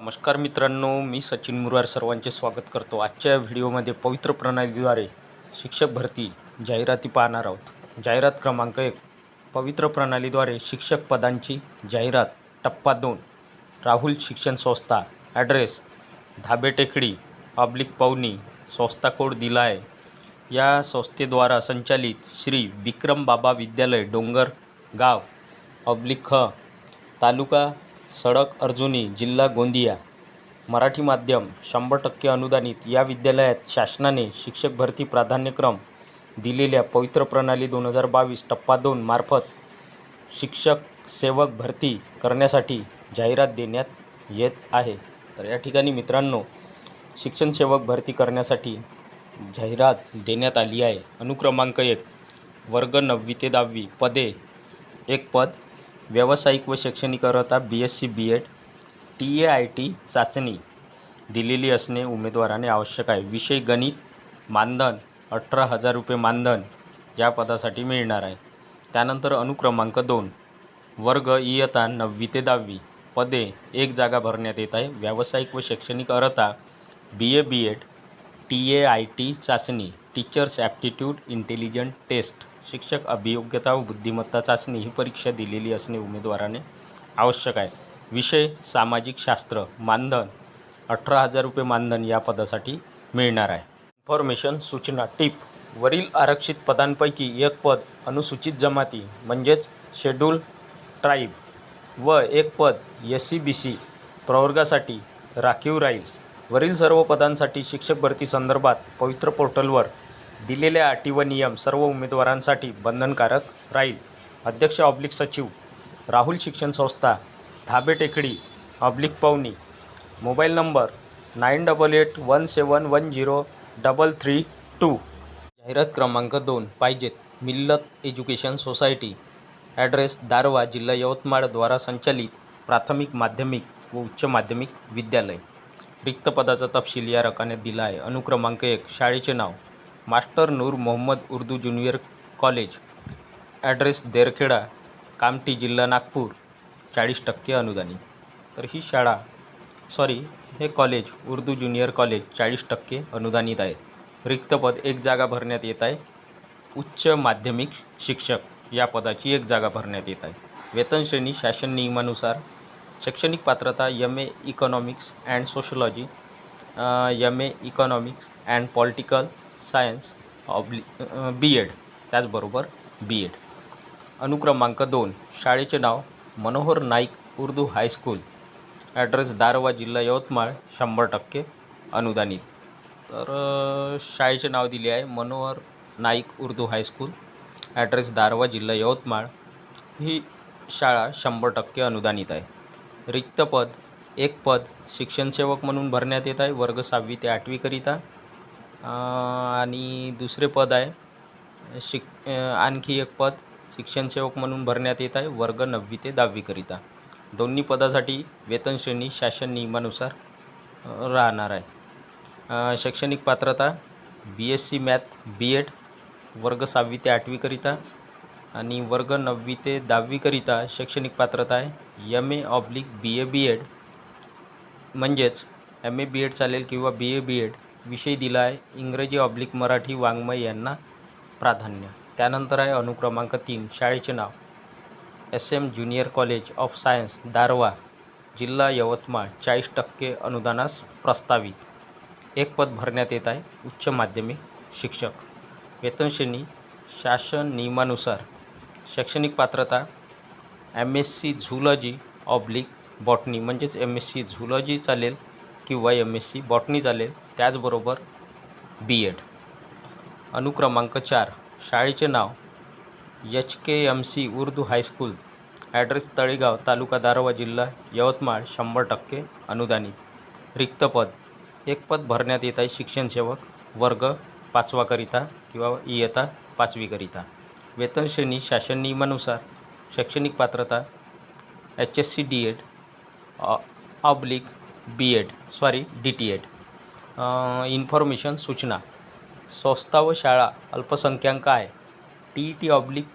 नमस्कार मित्रांनो मी सचिन मुरार सर्वांचे स्वागत करतो. आजच्या व्हिडिओमध्ये पवित्र प्रणालीद्वारे शिक्षक भरती जाहिराती पाहणार आहोत. जाहिरात क्रमांक एक पवित्र प्रणालीद्वारे शिक्षक पदांची जाहिरात टप्पा दोन राहुल शिक्षण संस्था ॲड्रेस धाबे टेकडी ऑब्लिक पवनी संस्था कोड दिला आहे या संस्थेद्वारा संचालित श्री विक्रम बाबा विद्यालय डोंगर गाव ऑब्लिक ख तालुका सडक अर्जुनी जिल्हा गोंदिया. मराठी माध्यम शंभर टक्के अनुदानित या विद्यालयात शासनाने शिक्षक भरती प्राधान्यक्रम दिलेल्या पवित्र प्रणाली दोन हजार बावीस टप्पा दोन मार्फत शिक्षक सेवक भरती करण्यासाठी जाहिरात देण्यात येत आहे. तर या ठिकाणी मित्रांनो शिक्षण सेवक भरती करण्यासाठी जाहिरात देण्यात आली आहे. अनुक्रमांक एक वर्ग नववी ते दहावी पदे एक पद व्यावसायिक व शैक्षणिक अर्हता B S C B Ed T A I T चाचणी दिलेली असणे उमेदवाराने आवश्यक आहे. विषय गणित मानधन अठरा हजार रुपये मानधन या पदासाठी मिळणार आहे. त्यानंतर अनुक्रमांक दोन वर्ग इयता नववी ते दहावी पदे एक जागा भरण्यात येत आहे. व्यावसायिक व शैक्षणिक अर्हता B A B Ed T A I T चाचणी टीचर्स ॲप्टिट्यूड इंटेलिजंट टेस्ट शिक्षक अभियोग्यता व बुद्धिमत्ता चाचणी ही परीक्षा दिलेली असणे उमेदवाराने आवश्यक आहे. विषय सामाजिक शास्त्र मानधन अठरा हजार रुपये मानधन या पदासाठी मिळणार आहे. इन्फॉर्मेशन सूचना टिप वरील आरक्षित पदांपैकी एक पद अनुसूचित जमाती म्हणजेच शेड्यूल ट्राईब व एक पद एस सी बी सी प्रवर्गासाठी राखीव राहील. वरील सर्व पदांसाठी शिक्षक भरती संदर्भात पवित्र पोर्टलवर दिलेल्या अटी व नियम सर्व उमेदवारांसाठी बंधनकारक राहील. अध्यक्ष ऑब्लिक सचिव राहुल शिक्षण संस्था Dhabe Tekdi oblique Pawni. Mobile number nine double eight one seven one zero double three two जाहिरात क्रमांक दोन पाहिजेत मिल्लत एज्युकेशन सोसायटी. ॲड्रेस दारवा जिल्हा यवतमाळद्वारा संचालित प्राथमिक माध्यमिक व उच्च माध्यमिक विद्यालय. रिक्त पदाचा तपशील या रकाने दिला आहे. अनुक्रमांक एक शाळेचे नाव. Master Noor Mohammad Urdu junior college. Address Derkheda Kamthi जिल्हा नागपूर. चाळीस टक्के अनुदानी तर ही शाळा सॉरी हे कॉलेज उर्दू ज्युनियर कॉलेज चाळीस टक्के अनुदानित आहे. रिक्त पद एक जागा भरण्यात येत आहे. उच्च माध्यमिक शिक्षक या पदाची एक जागा भरण्यात येत आहे. वेतन श्रेणी शासन नियमानुसार. शैक्षणिक पात्रता M A economics and sociology M A economics and political science oblique B Ed त्याचबरोबर बी एड अनुक्रमांक दोन शाळेचे नाव Manohar Naik Urdu high school address Darwha जिल्हा यवतमाळ शंभर टक्के अनुदानित. तर शाळेचे नाव दिले आहे Manohar Naik Urdu high school address Darwha जिल्हा यवतमाळ. ही शाळा शंभर टक्के अनुदानित आहे. रिक्त पद एक पद शिक्षणसेवक म्हणून भरण्यात येत आहे. वर्ग सहावी ते आठवीकरिता आणि दुसरे पद आहे. शिक आणखी एक पद शिक्षणसेवक म्हणून भरण्यात येत आहे वर्ग नववी ते दहावीकरिता दोन्ही पदासाठी वेतन श्रेणी शासन नियमानुसार राहणार आहे. शैक्षणिक पात्रता B S C math B Ed वर्ग सहावी ते आठवीकरिता आणि वर्ग नववी ते दहावीकरिता शैक्षणिक पात्रता आहे. M A oblique B A B Ed म्हणजेच एम ए बी एड चालेल किंवा बी ए बी एड विषय दिला आहे इंग्रजी ऑब्लिक मराठी वाङ्मय यांना प्राधान्य. त्यानंतर आहे अनुक्रमांक तीन शाळेचे नाव. S M junior college of science Darwha जिल्हा यवतमाळ चाळीस टक्के अनुदानास प्रस्तावित. एक पद भरण्यात येत आहे उच्च माध्यमिक शिक्षक. वेतनश्रेणी शासन नियमानुसार. शैक्षणिक पात्रता M S C zoology oblique botany म्हणजेच एम एस सी झुलॉजी चालेल किंवा एम एस सी बॉटनी चालेल. त्याचबरोबर बी एड अनुक्रमांक चार शाळेचे नाव H K M C Urdu high school address Talegaon तालुका दारवा जिल्हा यवतमाळ शंभर टक्के अनुदानित. रिक्त पद. एक पद भरण्यात येत आहे शिक्षणसेवक वर्ग पाचवाकरिता किंवा इयता पाचवीकरिता वेतन श्रेणी शासन नियमानुसार. शैक्षणिक पात्रता H S C D Ed oblique B Ed sorry D T Ed information सूचना. संस्था व शाळा अल्पसंख्याक आहे. T E T oblique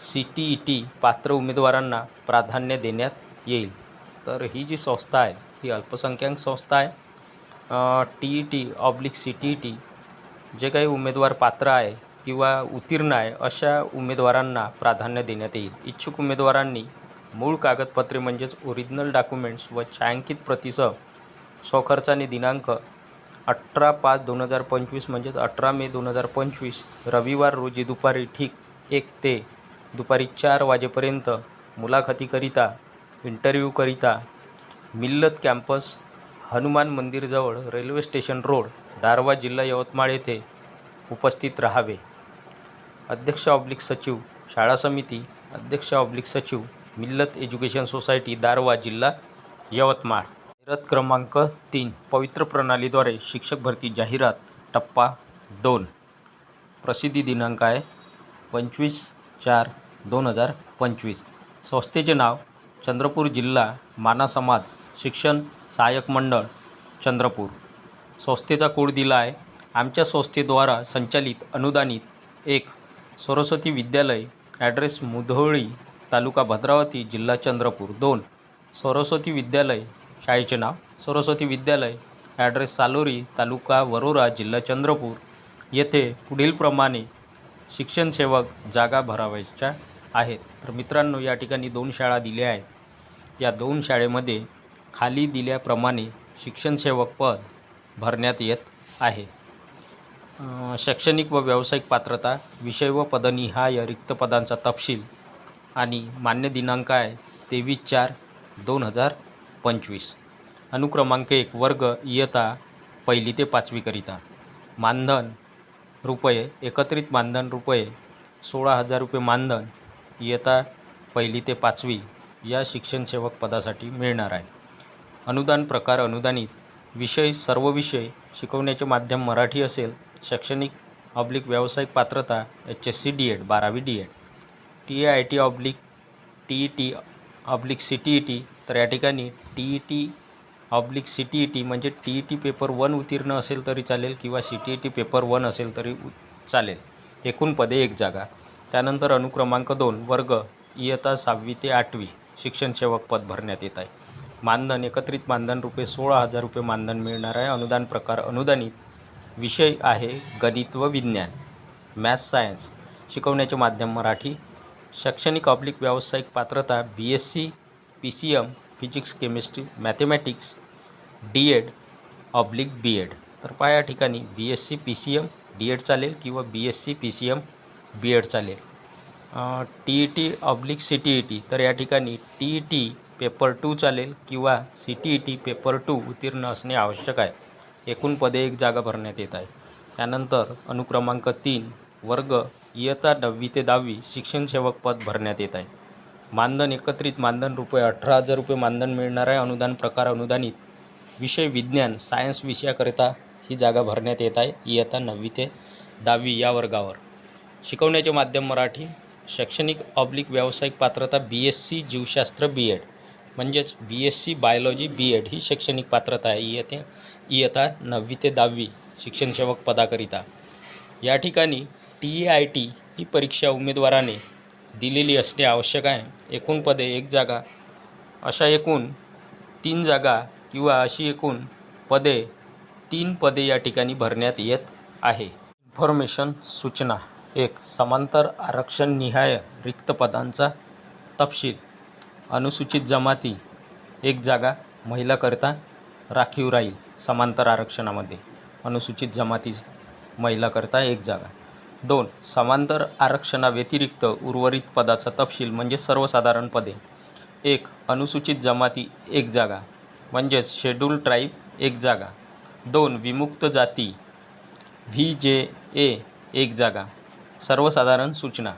C T E T पात्र उमेदवारांना प्राधान्य देण्यात येईल. तर ही जी संस्था आहे ही अल्पसंख्याक संस्था आहे. T E T oblique C T E T जे काही उमेदवार पात्र आहे किंवा उत्तीर्ण आहे अशा उमेदवारांना प्राधान्य देण्यात येईल. इच्छुक उमेदवारांनी मूळ कागदपत्रे म्हणजेच ओरिजिनल डॉक्युमेंट्स व छायांकित प्रतिसह स्वखर्चाने दिनांक अठरा पाच दोन हजार पंचवीस म्हणजेच अठरा मे दोन हजार पंचवीस रविवार रोजी दुपारी ठीक एक ते दुपारी चार वाजेपर्यंत मुलाखतीकरिता इंटरव्ह्यूकरिता मिल्लत कॅम्पस हनुमान मंदिरजवळ रेल्वे स्टेशन रोड दारवा जिल्हा यवतमाळ येथे उपस्थित राहावे. अध्यक्ष ऑब्लिक सचिव शाळा समिती अध्यक्ष ऑब्लिक सचिव मिल्लत एज्युकेशन सोसायटी दारवा जिल्हा यवतमाळ. जाहिरात क्रमांक तीन पवित्र प्रणालीद्वारे शिक्षक भरती जाहिरात टप्पा दोन. प्रसिद्धी दिनांक आहे पंचवीस चार दोन हजार पंचवीस. संस्थेचे नाव चंद्रपूर जिल्हा माना समाज शिक्षण सहाय्यक मंडळ चंद्रपूर. संस्थेचा कोड दिला आहे आमच्या संस्थेद्वारा संचालित अनुदानित एक सरस्वती विद्यालय ॲड्रेस मुधोळी तालुका भद्रावती जिल्हा चंद्रपूर दोन. सरस्वती विद्यालय शाळेचे नाव सरस्वती विद्यालय ॲड्रेस सालोरी तालुका वरोरा जिल्हा चंद्रपूर येथे पुढीलप्रमाणे शिक्षणसेवक जागा भरावायच्या आहेत. तर मित्रांनो या ठिकाणी दोन शाळा दिल्या आहेत. या दोन शाळेमध्ये खाली दिल्याप्रमाणे शिक्षणसेवक पद भरण्यात येत आहे. शैक्षणिक व व्यावसायिक पात्रता विषय व पदनिहाय रिक्त पदांचा तपशील आणि मान्य दिनांक आहे तेवीस चार दोन हजार पंचवीस. अनुक्रमांक एक वर्ग इयता पहिली ते पाचवीकरिता मानधन रुपये एकत्रित मानधन रुपये सोळा हजार रुपये मानधन इयता पहिली ते पाचवी या शिक्षण सेवक पदासाठी मिळणार आहे. अनुदान प्रकार अनुदानित. विषय सर्व विषय शिकवण्याचे माध्यम मराठी असेल शैक्षणिक ऑब्लिक व्यावसायिक पात्रता H S C D Ed बारावी D Ed T I T oblique T E T oblique C T E T तर या ठिकाणी T E T oblique C T E T म्हणजे T E T paper one उत्तीर्ण असेल तरी चालेल किंवा C T E T paper one असेल तरी उ चालेल. एकूण पदे एक जागा. त्यानंतर अनुक्रमांक दोन वर्ग इयत्ता सहावी ते आठवी शिक्षण सेवक पद भरण्यात येत आहे. मानधन एकत्रित मानधन रुपये सोळा हजार रुपये मानधन मिळणार आहे. अनुदान प्रकार अनुदानित विषय आहे गणित व विज्ञान मॅथ्स सायन्स शिकवण्याचे माध्यम मराठी. शैक्षणिक ऑब्लिक व्यावसायिक पात्रता B S C P C M physics chemistry mathematics D Ed oblique B Ed तर पहा या ठिकाणी B S C P C M D Ed चालेल किंवा B S C P C M B Ed चालेल. T E T oblique C T E T तर या ठिकाणी T E T paper two चालेल किंवा C T E T paper two उत्तीर्ण असणे आवश्यक आहे. एकूण पदे एक जागा भरण्यात येत आहे. त्यानंतर अनुक्रमांक तीन वर्ग इयत्ता नववी ते दहावी शिक्षण सेवक पद भरण्यात येत आहे. मानधन एकत्रित मानधन रुपये अठरा हजार रुपये मानधन मिळणार आहे. अनुदान प्रकार अनुदानित. विषय विज्ञान सायन्स विषयाकरिता ही जागा भरण्यात येत आहे. इयत्ता नववी ते दहावी या वर्गावर. शिकवण्याचे माध्यम मराठी. शैक्षणिक ऑब्लिक व्यावसायिक पात्रता बी एस सी जीवशास्त्र बी एड म्हणजेच B S C biology B Ed ही शैक्षणिक पात्रता आहे. इयते इयत्ता नववी ते दहावी शिक्षणसेवक पदाकरिता. या ठिकाणी टी ए आय टी ही परीक्षा उमेदवाराने दिलेली असणे आवश्यक आहे. एकूण पदे एक जागा. अशा एकूण तीन जागा किंवा अशी एकूण पदे तीन पदे या ठिकाणी भरण्यात येत आहे. इन्फॉर्मेशन सूचना. एक समांतर आरक्षण निहाय रिक्त पदांचा तपशील. अनुसूचित जमाती. एक जागा महिलाकरिता राखीव राहील समांतर आरक्षणामध्ये. अनुसूचित जमाती महिलाकरिता एक जागा. दोन समांतर आरक्षणाव्यतिरिक्त उर्वरित पदाचा तपशील म्हणजे सर्वसाधारण पदे. एक अनुसूचित जमाती एक जागा म्हणजेच शेड्यूल ट्राईब एक जागा. दोन विमुक्त जाती व्ही जे ए एक जागा. सर्वसाधारण सूचना.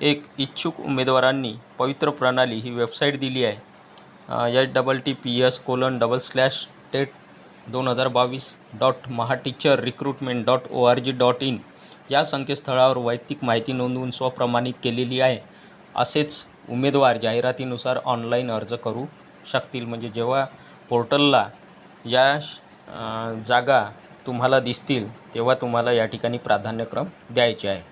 एक इच्छुक उमेदवारांनी पवित्र प्रणाली ही वेबसाईट दिली आहे. H double T P S colon double slash TET दोन हजार बावीस dot महाटीचर recruitment dot O R G dot in. या संकेतस्थळावर वैयक्तिक माहिती नोंदवून स्वप्रमाणित केलेली आहे असेच उमेदवार जाहिरातीनुसार ऑनलाईन अर्ज करू शकतील. म्हणजे जेव्हा पोर्टलला या श- जागा तुम्हाला दिसतील तेव्हा तुम्हाला या ठिकाणी प्राधान्यक्रम द्यायचे आहे.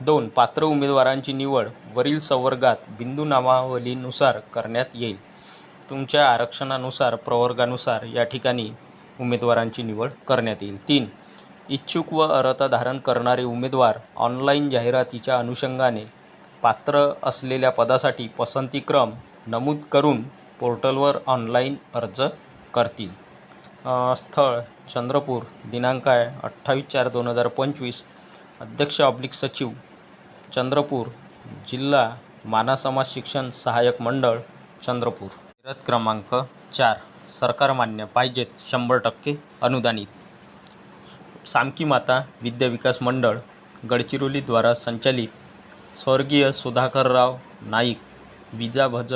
दोन पात्र उमेदवारांची निवड वरील संवर्गात बिंदू नामावलीनुसार करण्यात येईल. तुमच्या आरक्षणानुसार प्रवर्गानुसार या ठिकाणी उमेदवारांची निवड करण्यात येईल. तीन इच्छुक व अर्हता धारण करणारे उमेदवार ऑनलाईन जाहिरातीच्या अनुषंगाने पात्र असलेल्या पदासाठी पसंतीक्रम नमूद करून पोर्टलवर ऑनलाईन अर्ज करतील. स्थळ चंद्रपूर दिनांक आहे अठ्ठावीस चार दोन हजार पंचवीस. अध्यक्ष ऑब्लिक सचिव चंद्रपूर जिल्हा माना समाज शिक्षण सहाय्यक मंडळ चंद्रपूर. जाहिरात क्रमांक चार सरकार मान्य पाहिजेत शंभर टक्के अनुदानित. सामकी माता विद्या विकास मंडळ गडचिरोलीद्वारा संचालित स्वर्गीय सुधाकरराव नाईक विजा भज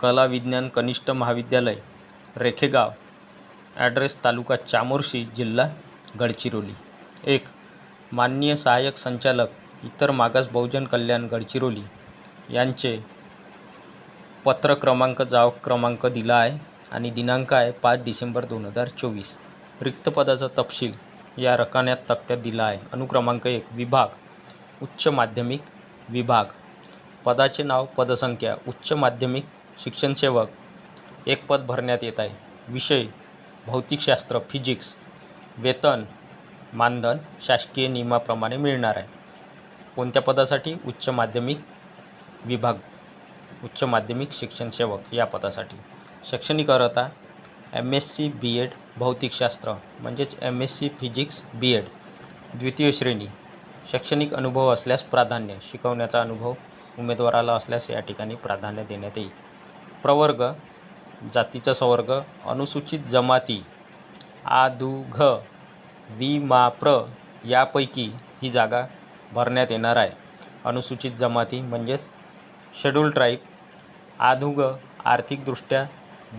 कला विज्ञान कनिष्ठ महाविद्यालय रेखेगाव ॲड्रेस तालुका चामोर्शी जिल्हा गडचिरोली. एक माननीय सहाय्यक संचालक इतर मागास बहुजन कल्याण गडचिरोली यांचे पत्र क्रमांक जाव क्रमांक दिला आहे आणि दिनांक आहे पाच डिसेंबर दोन हजार चोवीस. रिक्त पदाचा तपशील या रकान्यात तक्त्यात दिला आहे अनुक्रमांक एक विभाग. उच्च माध्यमिक विभाग. पदाचे नाव पदसंख्या. उच्च माध्यमिक शिक्षणसेवक एक पद भरण्यात येत आहे. विषय भौतिकशास्त्र फिजिक्स वेतन मानधन शासकीय नियमाप्रमाणे मिळणार आहे. कोणत्या पदासाठी? उच्च माध्यमिक विभाग. उच्च माध्यमिक शिक्षण सेवक या पदासाठी. शैक्षणिक अर्हता M S C B Ed भौतिकशास्त्र म्हणजेच M S C physics B Ed द्वितीय श्रेणी. शैक्षणिक अनुभव असल्यास प्राधान्य शिकवण्याचा अनुभव उमेदवाराला असल्यास या ठिकाणी प्राधान्य देण्यात येईल. प्रवर्ग जातीचा संवर्ग अनुसूचित जमाती आदुघ घ वि मा प्र यापैकी ही जागा भरण्यात येणार आहे. अनुसूचित जमाती म्हणजेच शेड्यूल ट्राईब आधुग आर्थिकदृष्ट्या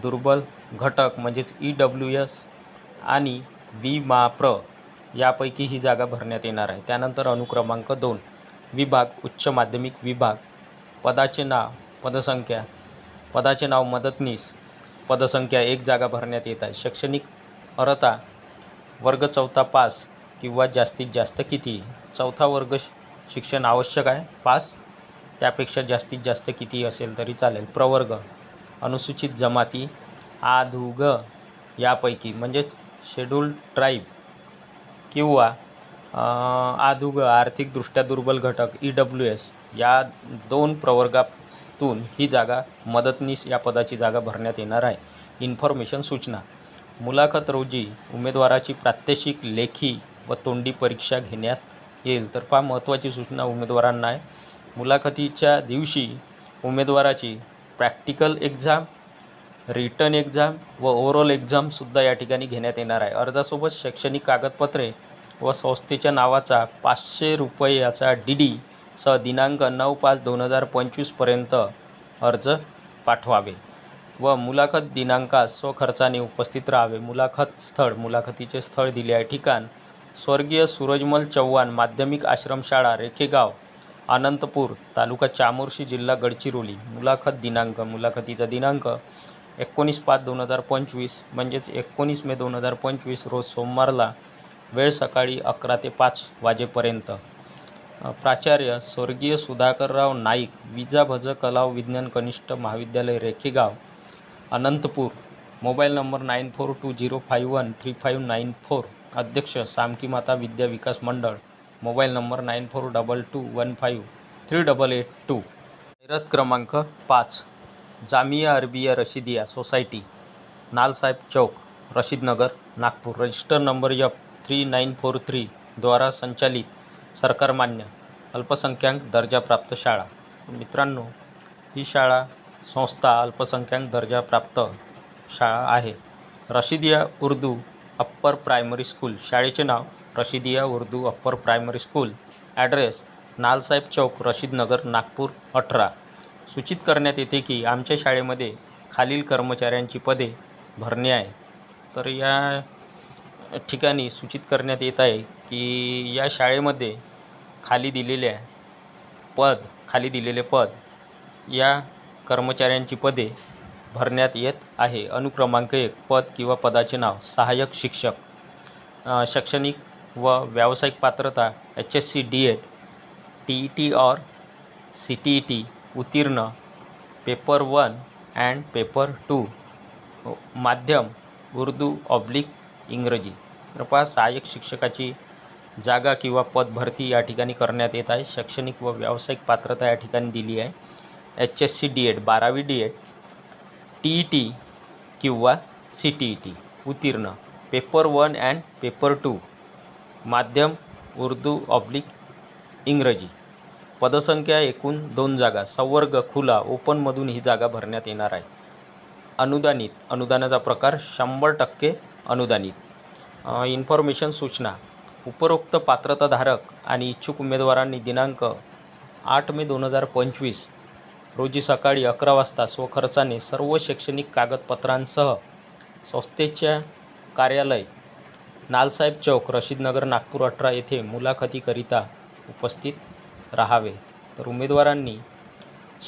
दुर्बल घटक म्हणजेच ई डब्ल्यू एस आणि वी मा प्र यापैकी ही जागा भरण्यात येणार आहे. त्यानंतर अनुक्रमांक दोन विभाग उच्च माध्यमिक विभाग पदाचे नाव पदसंख्या पदाचे नाव मदतनीस पदसंख्या एक जागा भरण्यात येत आहे. शैक्षणिक अर्हता वर्ग चौथा पास किंवा जास्तीत जास्त किती? चौथा वर्ग श- शिक्षण आवश्यक आहे पास. त्यापेक्षा जास्तीत जास्त किती असेल तरी चालेल. प्रवर्ग अनुसूचित जमाती आधुग यापैकी म्हणजेच शेड्यूल ट्राईब किंवा आधुग आर्थिकदृष्ट्या दुर्बल घटक ई डब्ल्यू एस या दोन प्रवर्गातून ही जागा मदतनीस या पदाची जागा भरण्यात येणार आहे. इन्फॉर्मेशन सूचना. मुलाखत रोजी उमेदवाराची प्रात्यक्षिक लेखी व तोंडी परीक्षा घेण्यात येईल. तर फार महत्त्वाची सूचना उमेदवारांना आहे. मुलाखतीच्या दिवशी उमेदवाराची प्रॅक्टिकल एक्झाम रिटर्न एक्झाम व ओव्हरऑल एक्झामसुद्धा या ठिकाणी घेण्यात येणार आहे. अर्जासोबत शैक्षणिक कागदपत्रे व संस्थेच्या नावाचा पाचशे रुपयाचा डी डी सह दिनांक नऊ पाच दोन हजार पंचवीसपर्यंत अर्ज पाठवावे व मुलाखत दिनांकास स्वखर्चाने उपस्थित राहावे. मुलाखत स्थळ मुलाखतीचे स्थळ दिले आहे ठिकाण स्वर्गीय सूरजमल चव्हाण माध्यमिक आश्रमशाळा रेखेगाव अनंतपूर तालुका चामोर्शी जिल्हा गडचिरोली. मुलाखत दिनांक मुलाखतीचा दिनांक एकोणीस पाच दोन हजार पंचवीस म्हणजेच एकोणीस मे दोन हजार पंचवीस रोज सोमवारला वेळ सकाळी अकरा ते पाच वाजेपर्यंत. प्राचार्य स्वर्गीय सुधाकरराव नाईक विजा भज कला विज्ञान कनिष्ठ महाविद्यालय Rekhegaon Anantpur mobile number nine four two zero five one three five nine four अध्यक्ष Samki Mata Vidya Vikas Mandal mobile number nine four double two one five three double eight two. जाहिरात क्रमांक पाच. Jamia Arabia Rashidiya society Nalsaheb Chowk Rashidnagar Nagpur. Register number F three nine four three द्वारा संचालित सरकारमान्य अल्पसंख्याक दर्जाप्राप्त शाळा. मित्रांनो ही शाळा संस्था अल्पसंख्याक दर्जाप्राप्त शाळा आहे. Rashidiya Urdu upper primary school. शाळेचे नाव Rashidiya Urdu upper primary school. Address Nalsaheb Chowk Rashidnagar Nagpur अठरा. सूचित करण्यात येते की आमच्या शाळेमध्ये खालील कर्मचाऱ्यांची पदे भरणे आहे. तर या ठिकाणी सूचित करण्यात येत आहे की या शाळेमध्ये खाली दिलेल्या पद खाली दिलेले पद या कर्मचाऱ्यांची पदे भरण्यात येत आहे. अनुक्रमांक एक पद किंवा पदाचे नाव सहाय्यक शिक्षक शैक्षणिक व व्यावसायिक पात्रता H S C D Ed T E T और सी टी ई टी उत्तीर्ण. Paper one and paper two. माध्यम उर्दू ऑब्लिक इंग्रजी. कृपया सहाय्यक शिक्षकाची जागा किंवा पद भरती या ठिकाणी करण्यात येत आहे. शैक्षणिक व व्यावसायिक पात्रता या ठिकाणी दिली आहे. H S C D Ed बारावी D Ed T E T किंवा सी टी ई टी. उत्तीर्ण. Paper one and paper two. माध्यम उर्दू ऑब्लिक इंग्रजी. पदसंख्या एकूण दोन जागा संवर्ग खुला ओपनमधून ही जागा भरण्यात येणार आहे. अनुदानित अनुदानाचा प्रकार शंभर टक्के अनुदानित. इन्फॉर्मेशन सूचना. उपरोक्त पात्रताधारक आणि इच्छुक उमेदवारांनी दिनांक आठ मे दोन हजार पंचवीस रोजी सकाळी अकरा वाजता स्वखर्चाने सर्व शैक्षणिक कागदपत्रांसह संस्थेच्या कार्यालय नालसाहेब चौक रशीदनगर नागपूर अठरा येथे मुलाखतीकरिता उपस्थित राहावे. तर उमेदवारांनी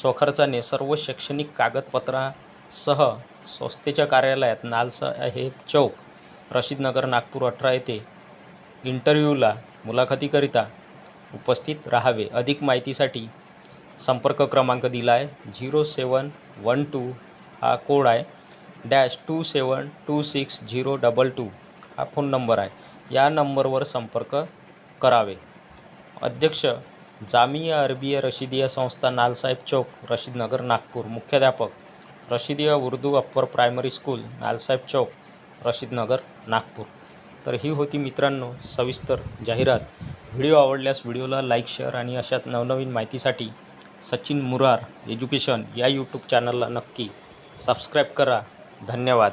स्वखर्चाने सर्व शैक्षणिक कागदपत्रासह संस्थेच्या कार्यालयात नालसाहेब चौक रशीदनगर नागपूर अठरा येथे इंटरव्ह्यूला मुलाखतीकरिता उपस्थित राहावे. अधिक माहितीसाठी संपर्क क्रमांक दिला आहे झिरो सेवन वन टू हा कोड आहे dash two seven two six zero double two हा फोन नंबर आहे. या नंबरवर संपर्क करावे. अध्यक्ष जामिया अरबिया रशिदिया संस्था नालसाहेब चौक रशीदनगर नागपूर. मुख्याध्यापक Rashidiya Urdu upper primary school Nalsaheb Chowk Rashidnagar Nagpur. तर ही होती मित्रांनो सविस्तर जाहिरात. व्हिडिओ आवडल्यास व्हिडिओला लाईक शेअर आणि अशाच नवनवीन माहितीसाठी सचिन मुरार एज्युकेशन या यूट्यूब चॅनलला नक्की सबस्क्राईब करा. धन्यवाद.